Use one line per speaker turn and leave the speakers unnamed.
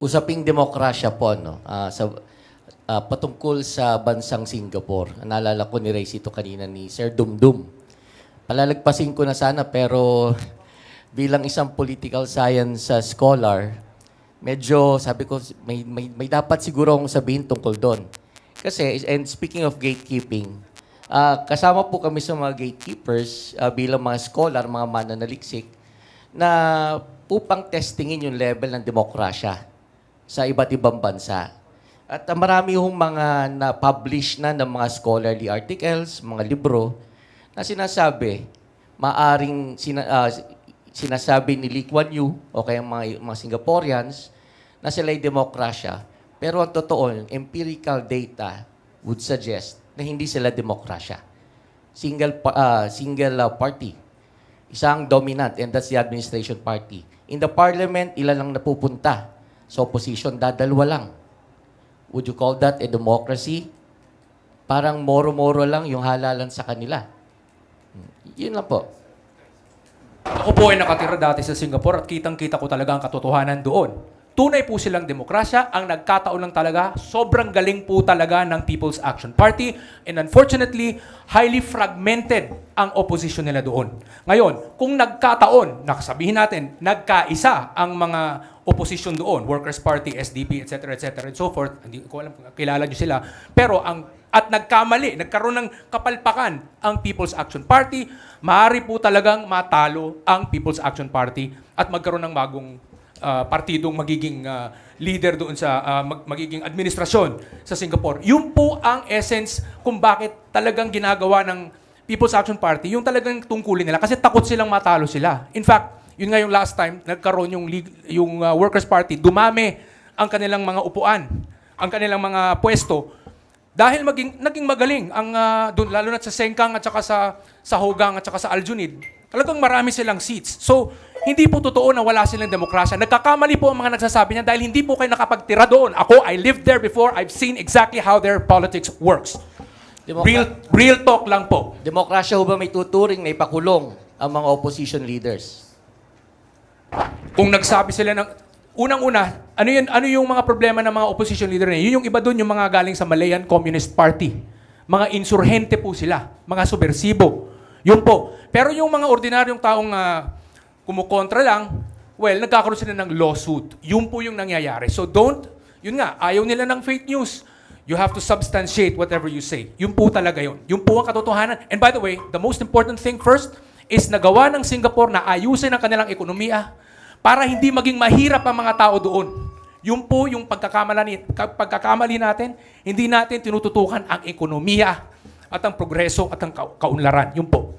Usaping demokrasya po, no? Ah, sa, ah, patungkol sa bansang Singapore. Naalala ko ni Race ito kanina ni Sir Dumdum. Palalagpasin ko na sana pero bilang isang political science ah, scholar, medyo sabi ko may, may, may dapat siguro akong sabihin tungkol doon. Kasi, and speaking of gatekeeping, ah, kasama po kami sa mga gatekeepers ah, bilang mga scholar, mga mananaliksik, na upang testingin yung level ng demokrasya sa iba't ibang bansa. At uh, marami hong mga na-publish na ng mga scholarly articles, mga libro, na sinasabi, maaring sina, ah, sinasabi ni Lee Kuan Yew o kaya mga, mga Singaporeans na sila ay demokrasya. Pero ang totoo, empirical data would suggest na hindi sila demokrasya. Single, ah, single ah, party. Isang dominant, and that's the administration party. In the parliament, ilan lang napupunta sa opposition, dadalwa lang. Would you call that a democracy? Parang moro-moro lang yung halalan sa kanila. Yun lang po.
Ako po ay nakatira dati sa Singapore at kitang-kita ko talaga ang katotohanan doon. Tunay po silang demokrasya. Ang nagkataon lang talaga, sobrang galing po talaga ng People's Action Party. And unfortunately, highly fragmented ang opposition nila doon. Ngayon, kung nagkataon, nakasabihin natin, nagkaisa ang mga opposition doon, Workers' Party, SDP, etc., etc., and so forth, hindi ko alam kung kilala nyo sila, pero ang at nagkamali, nagkaroon ng kapalpakan ang People's Action Party, maaari po talagang matalo ang People's Action Party at magkaroon ng bagong ah, partidong magiging ah, leader doon sa ah, mag- magiging administrasyon sa Singapore. Yun po ang essence kung bakit talagang ginagawa ng People's Action Party, yung talagang tungkulin nila kasi takot silang matalo sila. In fact, yun nga yung last time nagkaroon yung leg- yung ah, Workers Party, dumami ang kanilang mga upuan, ang kanilang mga pwesto dahil maging, naging magaling ang ah, dun, lalo na sa Sengkang at saka sa sa Hogang at saka sa Aljunid. Talagang marami silang seats. So, hindi po totoo na wala silang demokrasya. Nagkakamali po ang mga nagsasabi niyan dahil hindi po kayo nakapagtira doon. Ako, I lived there before. I've seen exactly how their politics works.
Demokra-
Real, real talk lang po.
Demokrasya ho ba may tuturing na ipakulong ang mga opposition leaders?
Kung nagsabi sila ng unang-una, ano yun ano yung mga problema ng mga opposition leader na yun? Yun yung iba doon yung mga galing sa Malayan Communist Party. Mga insurhente po sila, mga subversibo. Yun po. Pero yung mga ordinaryong taong ah, kumukontra lang, well, nagkakaroon sila ng lawsuit. Yun po yung nangyayari. So don't, yun nga, ayaw nila ng fake news. You have to substantiate whatever you say. Yun po talaga yun. Yun po ang katotohanan. And by the way, the most important thing first is nagawa ng Singapore na ayusin ang kanilang ekonomiya para hindi maging mahirap ang mga tao doon. Yun po yung pagkakamali, ka- pagkakamali natin, hindi natin tinututukan ang ekonomiya at ang progreso at ang ka- kaunlaran. Yun po.